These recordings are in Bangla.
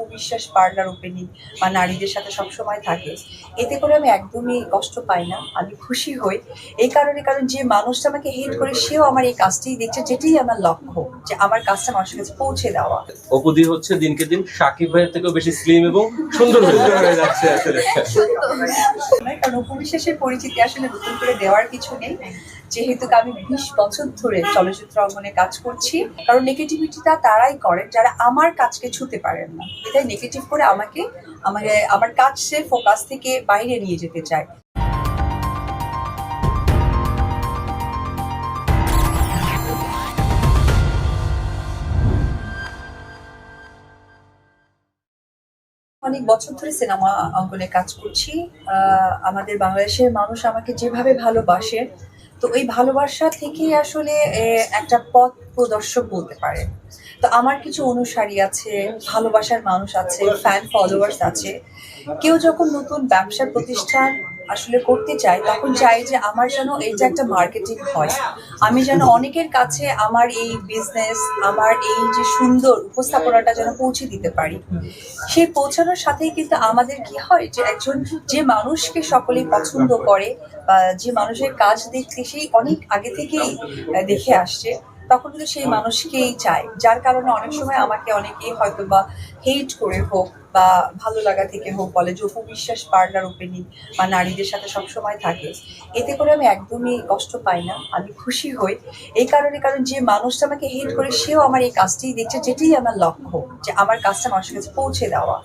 অপু বিশ্বাস পার্লার ওপেনিং বা নারীদের সাথে সবসময় থাকে। এতে করে আমি একদমই কষ্ট পাই না আমি খুশি হই। এই কারণে কারণ যে মানুষটা আমাকে হেট করে সেও আমার এই কাজটাই দেখছে যেটাই আমার লক্ষ্য যে আমার কাজটা মানুষের কাছে পৌঁছে দেওয়া। অপুদি হচ্ছে দিনকে দিন সাকিব ভাইয়ের থেকেও বেশি স্লিম এবং সুন্দর হয়ে যাচ্ছে। আসলে। কারণ উপবিশ্বাসের পরিচিতি আসলে নতুন করে দেওয়ার কিছু নেই। যেহেতু আমি বিশ বছর ধরে চলচ্চিত্র অঙ্গনে কাজ করছি কারণ নেগেটিভিটিটা তারাই করেন যারা আমার কাজকে ছুতে পারেন না। এটাই নেগেটিভ করে আমাকে আমাকে আমার কাজের ফোকাস থেকে বাইরে নিয়ে যেতে চায়। অনেক বছর ধরে সিনেমা অঙ্গনে কাজ করছি। আমাদের বাংলাদেশের মানুষ আমাকে যেভাবে ভালোবাসে তো ওই ভালোবাসা থেকেই আসলে একটা পথ প্রদর্শক বলতে পারে। তো আমার কিছু অনুসারী আছে, ভালোবাসার মানুষ আছে ফ্যান ফলোয়ার্স আছে। কেউ যখন নতুন ব্যবসা প্রতিষ্ঠান আসলে করতে চাই, তখন চাই যে আমার যেন এইটা একটা মার্কেটিং হয়। আমি যেন অনেকের কাছে আমার এই বিজনেস আমার এই যে সুন্দর উপস্থাপনাটা যেন পৌঁছে দিতে পারি। সেই পৌঁছানোর সাথেই কিন্তু আমাদের কি হয় যে একজন যে মানুষকে সকলেই পছন্দ করে বা যে মানুষের কাজ দেখতে সেই অনেক আগে থেকেই দেখে আসছে, তখন কিন্তু সেই মানুষকেই চায়। যার কারণে অনেক সময় আমাকে অনেকেই হয়তো বা হেট করে হোক বা ভালো লাগা থেকে হোক বলে, যে উপবিশ্বাস পার্লার ওপেনিং বা নারীদের সাথে সবসময় থাকে, এতে করে আমি একদমই কষ্ট পাই না, আমি খুশি হই। এই কারণে, কারণ যে মানুষটা আমাকে হেট করে, সেও আমার এই কাজটাই দেখছে, যেটাই আমার লক্ষ্য যে আমার কাজটা মানুষের কাছে পৌঁছে দেওয়া।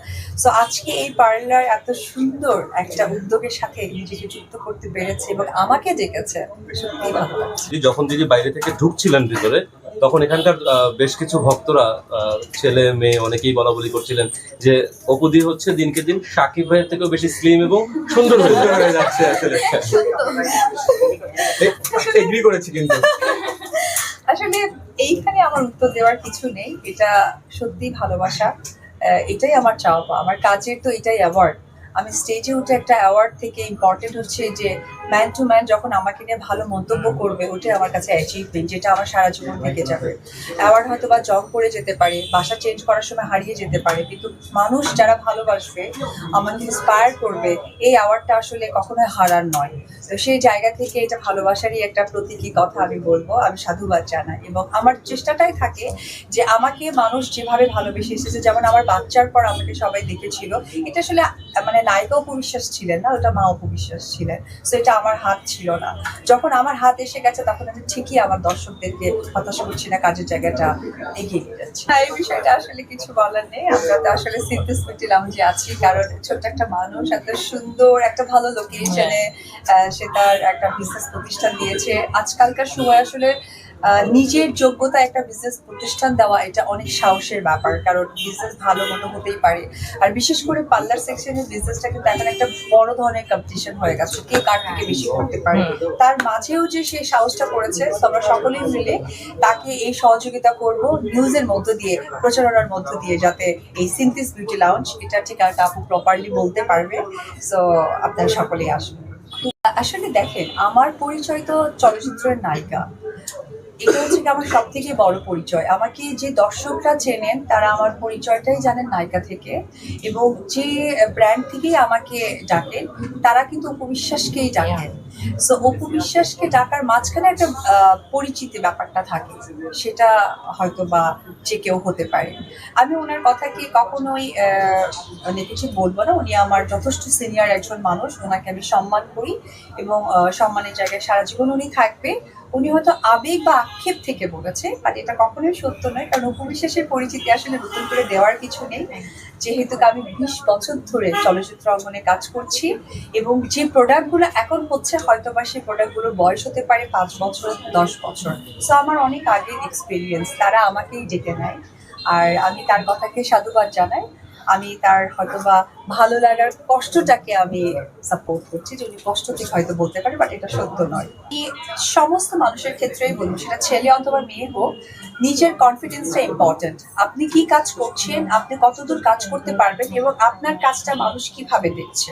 সো আজকে এই পার্লার এত সুন্দর একটা উদ্যোগের সাথে নিজেকে যুক্ত করতে পেরেছে এবং আমাকে ডেকেছে, সত্যিই ভালো লাগছে। যখন দিদি বাইরে থেকে ঢুকছিলেন ভিতরে তখন এখানকার আহ, বেশ কিছু ভক্তরা আহ, ছেলে মেয়ে অনেকেই বলা বলি করছিলেন যে অপুদি হচ্ছে দিনকে দিন সাকিব ভাইয়ের থেকেও বেশি স্লিম এবং সুন্দর হয়ে যাচ্ছে। আসলে। এগ্রি করেছি কিন্তু। আসলে এইখানে আমার উত্তর দেওয়ার কিছু নেই। এটা সত্যি ভালোবাসা। এটাই আমার চাওয়া আমার কাজের তো এটাই অ্যাওয়ার্ড আমি স্টেজে উঠে একটা অ্যাওয়ার্ড থেকে ইম্পর্টেন্ট হচ্ছে যে ম্যান টু ম্যান যখন আমাকে নিয়ে ভালো মন্তব্য করবে, ওটাই আমার কাছে অ্যাচিভমেন্ট যেটা আমার সারা জীবন থেকে যাবে। অ্যাওয়ার্ড হয়তো বা জব করে যেতে পারে, বাসা চেঞ্জ করার সময় হারিয়ে যেতে পারে, কিন্তু মানুষ যারা ভালোবাসবে, আমাকে ইন্সপায়ার করবে, এই অ্যাওয়ার্ডটা আসলে কখনোই হারার নয়। তো সেই জায়গা থেকে এটা ভালোবাসারই একটা প্রতীকী কথা আমি বলব, আমি সাধুবাদ জানাই। এবং আমার চেষ্টাটাই থাকে যে আমাকে মানুষ যেভাবে ভালোবেসে এসেছে, যেমন আমার বাচ্চার পর আমাকে সবাই দেখেছিল, এটা আসলে মানে নায়িকা উপবিশ্বাস ছিলেন না ওটা মা উপবিশ্বাস ছিলেন। তো এটা আমার হাত ছিল না। যখন আমার হাত এসে গেছে তখন আমি ঠিকই আমার দর্শকদেরকে হতাশা করছি না কাজের জায়গাটা এগিয়ে নিয়ে যাচ্ছি। হ্যাঁ এই বিষয়টা আসলে কিছু বলার নেই। আমরা তো আসলে সিনথেস মিটি লাউঞ্জে আছি কারণ ছোট্ট একটা মানুষ এত সুন্দর একটা ভালো লোকেশনে সে তার একটা বিজনেস প্রতিষ্ঠান দিয়েছে। আজকালকার সময় আসলে নিজের যোগ্যতা একটা বিজনেস প্রতিষ্ঠান দেওয়া এটা অনেক সাহসের ব্যাপার কারণ বিজনেস ভালো মতো হতেই পারে। আর বিশেষ করে পার্লার সেকশনের বিজনেসটা কিন্তু এখন একটা বড় ধরনের কম্পিটিশন হয়ে গেছে কে কার থেকে বেশি করতে পারে। তার মাঝেও যে সে সাহসটা করেছে আমরা সকলেই মিলে তাকে এই সহযোগিতা করব নিউজের মধ্য দিয়ে প্রচারণার মধ্য দিয়ে যাতে এই সিনথিস বিউটি লাউঞ্জ এটা ঠিকানাটা আপু প্রপারলি বলতে পারবে। সো আপনারা সকলেই আসবেন আসলে দেখেন আমার পরিচয় তো চলচ্চিত্রের নায়িকা। এটা হচ্ছে আমার সব থেকে বড় পরিচয়। আমাকে যে দর্শকরা চেনেন, তারা আমার পরিচয়টাই জানেন নায়িকা থেকে এবং যে ব্র্যান্ড থেকেই আমাকে ডাকেন, তারা কিন্তু উপবিশ্বাসকেই ডাকেন। সো অপবিশ্বাসকে ডাকার মাঝখানে একটা পরিচিতি ব্যাপারটা থাকে, সেটা হয়তো বা যে কেউ হতে পারে। আমি ওনার কথাকে কখনোই মানে কিছু বলব না। উনি আমার যথেষ্ট সিনিয়র একজন মানুষ, ওনাকে আমি সম্মান করি এবং সম্মানের জায়গায় সারা জীবন উনি থাকবে। উনি হয়তো আবেগ বা আক্ষেপ থেকে বলেছে বাট এটা কখনোই সত্য নয়, কারণ উপবিশ্বাসের পরিচিতি আসলে নতুন করে দেওয়ার কিছু নেই। যেহেতু আমি বিশ বছর ধরে চলচ্চিত্র অঙ্গনে কাজ করছি এবং যে প্রোডাক্টগুলো এখন হচ্ছে হয়তো বা সেই প্রোডাক্টগুলোর বয়স হতে পারে পাঁচ বছর, দশ বছর। সো আমার অনেক আগের এক্সপিরিয়েন্স তারা আমাকেই ডেকে নেয়। আর আমি তার কথাকে সাধুবাদ জানাই। আমি তার হয়তো বা ভালো লাগার কষ্টটাকে আমি সাপোর্ট করছি যে কষ্ট ঠিক হয়তো বলতে পারে বাট এটা সত্য নয়। সমস্ত মানুষের ক্ষেত্রেই বলুন, সেটা ছেলে অথবা মেয়ে হোক, নিজের কনফিডেন্সটা ইম্পর্টেন্ট আপনি কি কাজ করছেন, আপনি কতদূর কাজ করতে পারবেন এবং আপনার কাজটা মানুষ কীভাবে দেখছে?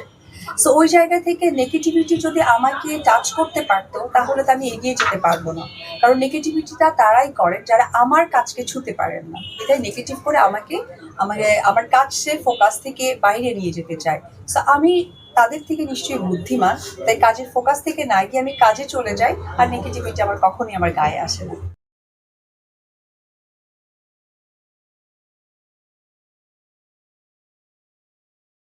সো ওই জায়গা থেকে নেগেটিভিটি যদি আমাকে টাচ করতে পারতো, তাহলে তো আমি এগিয়ে যেতে পারব না। কারণ নেগেটিভিটিটা তারাই করে যারা আমার কাজকে ছুতে পারেন না। এটাই নেগেটিভ করে আমাকে আমাকে, আমার কাজ সে ফোকাস থেকে বাইরে নিয়ে যেতে চায়। সো আমি তাদের থেকে নিশ্চয়ই বুদ্ধিমান, তাই কাজের ফোকাস থেকে না গিয়ে আমি কাজে চলে যাই, আর নেগেটিভিটি আমার কখনই আমার গায়ে আসে না।